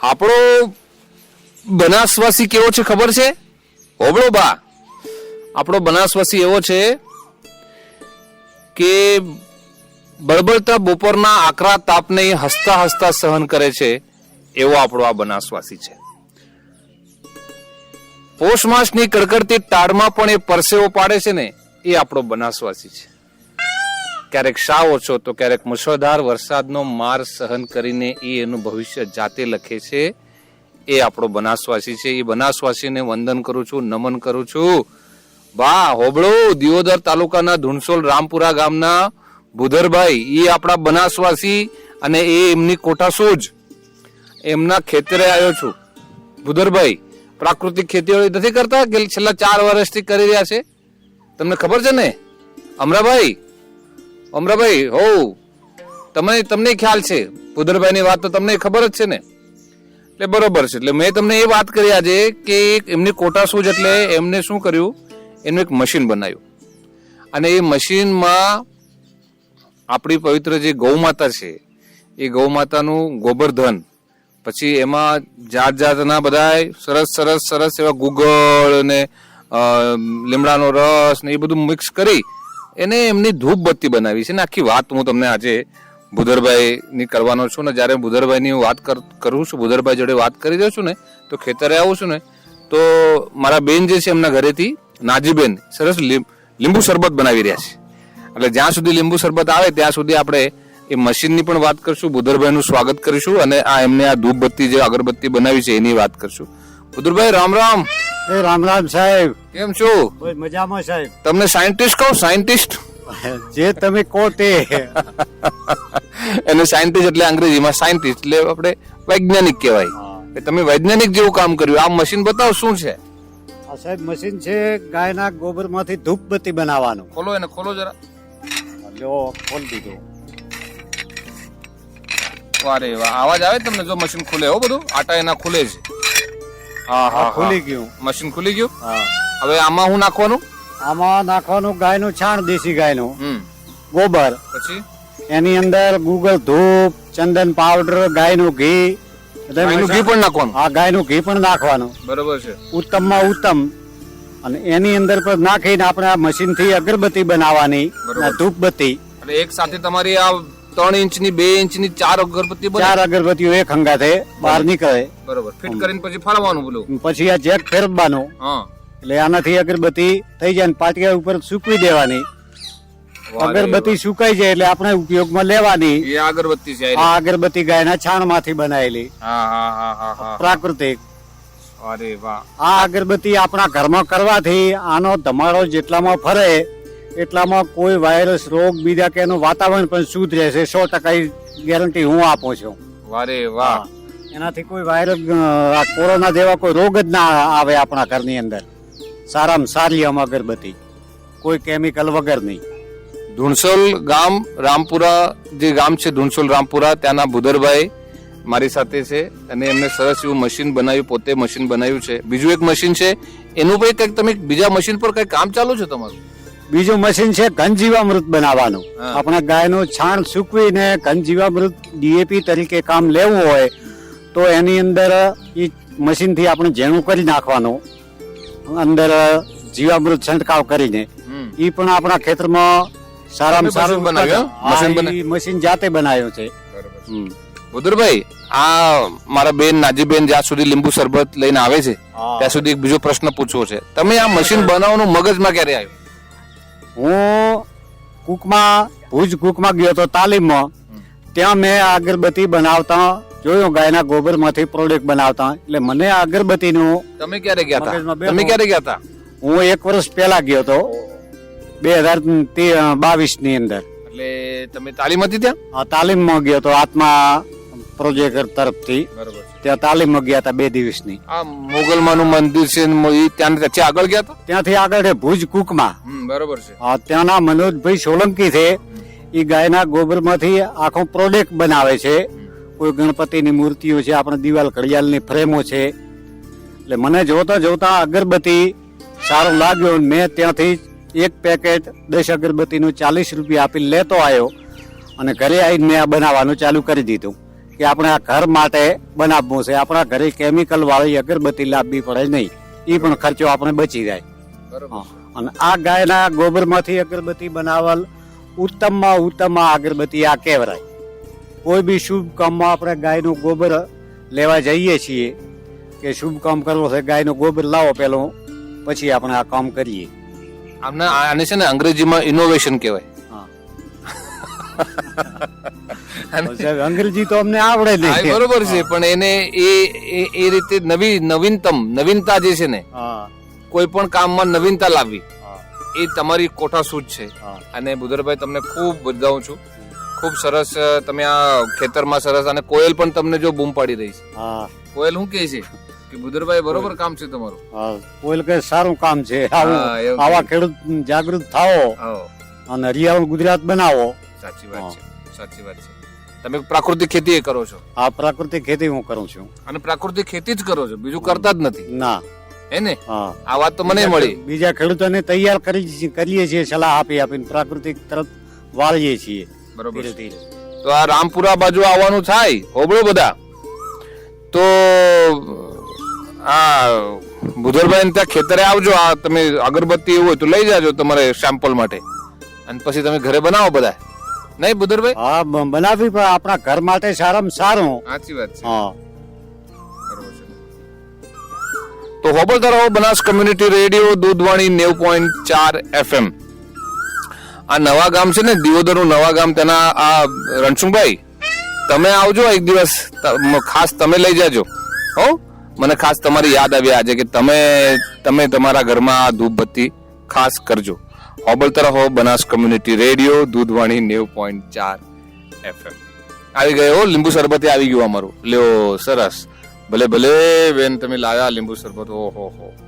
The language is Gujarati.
આપણો બનાસવાસી કેવો છે ખબર છે? હોબળો બા. આપણો બનાસવાસી એવો છે કે બળબળતા બપોરના આકરા તાપને હસતા હસતા સહન કરે છે એવો આપણો આ બનાસવાસી છે. પોષ માસની કડકડતી ટાળમાં પણ એ પરસેવો પાડે છે ને, એ આપણો બનાસવાસી છે. ક્યારેક સાવ ઓછો તો ક્યારેક મુશળધાર વરસાદનો માર સહન કરીને એ એનું ભવિષ્ય જાતે લખે છે. એ આપણો બનાસવાસી છે. એ બનાસવાસીને વંદન કરું છું, નમન કરું છું. બા હોબળો! દિયોદર તાલુકાના ધુણસોલ રામપુરા ગામના ભૂધરભાઈ એ આપણા બનાસવાસી અને એ એમની કોટાસૂજ એમના ખેતરે આવ્યો છું. ભૂધરભાઈ, પ્રાકૃતિક ખેતીઓ નથી કરતા? કે છેલ્લા ચાર વર્ષથી કરી રહ્યા છે? તમને ખબર છે ને? અમરાભાઈ અમરાભાઈ, હો. તમને તમને ખ્યાલ છે. ભૂદરભાઈની વાત તો તમને ખબર જ છે ને? એટલે બરોબર છે. એટલે મેં તમને એ વાત કરી આજે કે એમની કોટા સૂજ એટલે એમને શું કર્યું? એનું એક મશીન બનાવ્યું. અને એ મશીનમાં આપણી પવિત્ર જે ગૌમાતા છે, એ ગૌમાતાનું ગોબરધન પછી એમાં જાત જાતના બધા સરસ સરસ સરસ એવા ગુગળ ને લીમડાનો રસ ને એ બધું મિક્સ કરી એને એમની ધૂપ બત્તી બનાવી છે ને આખી વાત હું તમને આજે ભૂધરભાઈ ની કરવાનો છું ને જ્યારે ભૂધરભાઈ ની વાત કરું છું, ભુધરભાઈ જોડે વાત કરી રહ્યો છું ને, તો ખેતરે આવું છું ને, તો મારા બેન જે છે એમના ઘરેથી નાજીબેન સરસ લીંબુ શરબત બનાવી રહ્યા છે. એટલે જ્યાં સુધી લીંબુ શરબત આવે ત્યાં સુધી આપણે એ મશીનની પણ વાત કરશું, ભુધરભાઈનું સ્વાગત કરીશું અને આ એમને આ ધૂપબત્તી જે અગરબત્તી બનાવી છે એની વાત કરશું. બુધરભાઈ રામ રામ. એ રામ રામ સાહેબ. કેમ છો? બસ મજામાં સાહેબ. તમને સાયન્ટિસ્ટ કહો? સાયન્ટિસ્ટ? જે તમે કહો તે. એને સાયન્ટિસ્ટ એટલે અંગ્રેજીમાં સાયન્ટિસ્ટ એટલે આપણે વૈજ્ઞાનિક કહેવાય. કે તમે વૈજ્ઞાનિક જેવું કામ કર્યું. આ મશીન બતાવો શું છે? આ સાહેબ મશીન છે ગાયના ગોબરમાંથી ધૂપબત્તી બનાવવાનું. ખોલો એને ખોલો જરા. લ્યો ખોલ દીધો. વારે વાહ. અવાજ આવે તમને? જો મશીન ખુલે હો બધું. આટા એના ખુલે છે. હા હા ખુલી ગયું. મશીન ખુલી ગયું? હા. હવે આમાં હું નાખવાનું? આમાં નાખવાનું ગાયનું છાણ દેશી ગાયનું. હમ. ગોબર. પછી? એની અંદર ગુગલ ધૂપ ચંદન પાવડર ગાયનું ઘી. બધા ઘી પણ નાખવાનું? હા ગાયનું ઘી પણ નાખવાનું. બરોબર છે. ઉત્તમમાં ઉત્તમ. અને એની અંદર પર નાખીને આપણે આ મશીનથી અગરબત્તી બનાવવાની ધૂપબત્તી. એટલે એક સાથે તમારી આ ત્રણ ઇંચની બે ઇંચની ચાર અગરબત્તી ચાર અગરબત્તીઓ એક હંગાથે બહાર નીકળે. બરોબર. ફિટ કરીને પછી ફરવાનું બોલું. પછી આ જેક ફેરવવાનો. હા. એટલે આનાથી અગરબત્તી થઈ જાય ને પાટિયા ઉપર સૂકવી દેવાની. અગરબત્તી સુકાઈ જાય એટલે આપણે ઉપયોગમાં લેવાની. એ અગરબત્તી છે આ અગરબત્તી ગાયના છાણમાંથી બનાવેલી હા. પ્રાકૃતિક. અરે વાહ. આ અગરબત્તી આપણા ઘરમાં કરવાથી આનો ધમાડો જેટલામાં ફરે એટલામાં કોઈ વાયરસ રોગ બીજા કે એનું વાતાવરણ પણ શુદ્ધ રહેશે સો ટકા ગેરંટી હું આપું છું. વારે વાહ. એનાથી કોઈ વાયરસ કોરોના જેવા કોઈ રોગ જ ના આવે આપણા ઘરની અંદર. સારામાં સારી આમ અગરબત્તી. કોઈ કેમિકલ વગર નહીં. ધુણસોલ ગામ રામપુરા જે ગામ છે ધુણસોલ રામપુરા ત્યાંના ભુદરભાઈ મારી સાથે છે અને એમને સરસ એવું મશીન બનાવ્યું પોતે મશીન બનાવ્યું છે. બીજું એક મશીન છે એનું ભાઈ કંઈક તમે બીજા મશીન પર કંઈક કામ ચાલુ છે તમારું? બીજું મશીન છે ઘનજીવામૃત બનાવવાનું. આપણે ગાયનું છાણ સૂકવીને ઘનજીવામૃત ડીએપી તરીકે કામ લેવું હોય તો એની અંદર એ મશીનથી આપણે ઝેણું કરી નાખવાનું. અંદર જીવામૃત છંટકાવ કરીને. એ પણ આપણા ખેતરમાં સારામાં સારું બનાવ્યું, મશીન જાતે બનાવ્યું છે. હમ. ભુદરભાઈ આ મારા બેન નાજીબેન જ્યાં સુધી લીંબુ શરબત લઈને આવે છે ત્યાં સુધી એક બીજો પ્રશ્ન પૂછવો છે. તમે આ મશીન બનાવવાનું મગજમાં ક્યારે આવ્યું? હું કુકમાં ભુજ કુકમાં ગયો હતો તાલીમમાં. ત્યાં મેં અગરબત્તી બનાવતા જોયું ગાયના ગોબરમાંથી પ્રોડક્ટ બનાવતા. એટલે મને અગરબત્તીનું તમે ક્યારે ગયા હતા? તમે ક્યારે ગયા હતા? હું એક વર્ષ પહેલા ગયો હતો બે હજાર બાવીસની અંદર. એટલે તમે તાલીમ હતી ત્યાં? તાલીમમાં ગયો હતો આત્મા પ્રોજેક્ટ તરફથી. બરોબર. ત્યાં તાલીમમાં ગયા હતા બે દિવસની. આ મોગલમાનું મંદિર છે ત્યાં ત્યાં આગળ ગયા હતા? ત્યાંથી આગળ છે ભુજ કુકમાં. બરોબર છે. હા ત્યાંના મનોજભાઈ સોલંકી છે. એ ગાયના ગોબરમાંથી આખો પ્રોડક્ટ બનાવે છે. કોઈ ગણપતિની મૂર્તિઓ છે આપણે દિવાલ ઘડિયાળની ફ્રેમો છે. એટલે મને જોતા જોતા અગરબત્તી સારું લાગ્યો મેં ત્યાંથી એક પેકેટ દસ અગરબત્તીનું ચાલીસ રૂપિયા આપી લેતો આવ્યો અને ઘરે આવીને મેં આ બનાવવાનું ચાલુ કરી દીધું. કે આપણે આ ઘર માટે બનાવવું છે. આપણા ઘરે કેમિકલ વાળી અગરબત્તી લાવવી પડે નહીં. એ પણ ખર્ચો આપણે બચી જાય. અને આ ગાયના ગોબરમાંથી અગરબત્તી બનાવલ ઉત્તમમાં ઉત્તમ આ અગરબત્તી આ કહેવાય. કોઈ બી શુભ કામમાં આપણે ગાયનું ગોબર લેવા જઈએ છીએ કે શુભ કામ કરવો છે ગાયનું ગોબર લાવો પેલો પછી આપણે આ કામ કરીએ. આમને આને છે ને અંગ્રેજીમાં ઇનોવેશન કહેવાય. હા. અને- અંગ્રેજી તો અમને આવડે નહીં. બરોબર છે પણ એને એ એ- રીતે નવી નવીનતમ નવીનતા જે છે ને કોઈ પણ કામમાં નવીનતા લાવવી એ તમારી કોઠા સૂઝ છે અને બુધરભાઈ તમને ખૂબ બધાઉં છું. ખૂબ સરસ તમે આ ખેતરમાં સરસ અને કોયલ પણ તમને જો બૂમ પાડી રહી છે. કોયલ શું કહે છે? કે બુધરભાઈ બરોબર કામ છે તમારું. કોયલ કોઈ કે સારું કામ છે. આવું ખેડૂત જાગૃત થાઓ અને હરિયાળું ગુજરાત બનાવો. સાચી વાત છે સાચી વાત છે. તમે પ્રાકૃતિક ખેતી એ કરો છો? આ પ્રાકૃતિક ખેતી હું કરું છું. અને પ્રાકૃતિક ખેતી જ કરો છો? બીજું કરતા જ નથી. ના. હે ને? આ વાત તો મને મળી. બીજા ખેડૂતોને તૈયાર કરી કરીએ છીએ સલાહ આપી આપીને પ્રાકૃતિક તરફ વાળીએ છીએ. બરોબર. તો આ રામપુરા બાજુ આવવાનું થાય? હોબળો બધા. તો આ બુધરભાઈ ત્યાં ખેતરે આવજો. આ તમે અગરબત્તી એવું હોય તો લઈ જાજો તમારે સેમ્પલ માટે. અને પછી તમે ઘરે બનાવો બધા નહીં બુદરભાઈ હા બ- બનાવવી પણ આપણા ઘર માટે સારામાં સારું. સાચી વાત છે. હા. બરોબર છે. તો હોબળતા હો બનાસ કમ્યુનિટી રેડિયો દૂધવાણી નેવ પોઈન્ટ ચાર એફએમ. આ નવા ગામ છે ને દિયોદરનું નવા ગામ તેના આ રણછુંભાઈ તમે આવજો એક દિવસ ત- મ- ખાસ તમે લઈ જાજો. હો? મને ખાસ તમારી યાદ આવી આજે કે તમે તમે તમારા ઘરમાં આ ધૂપબત્તી ખાસ કરજો. હોબળતા રહો બનાસ કમ્યુનિટી રેડિયો દૂધવાણી નેવ પોઈન્ટ ચાર એફએમ આવી ગયો લીંબુ શરબતે આવી ગયું અમારું. લ્યો, સરસ. ભલે ભલે, બેન, તમે લાવ્યા લીંબુ શરબત. ઓહો, હો.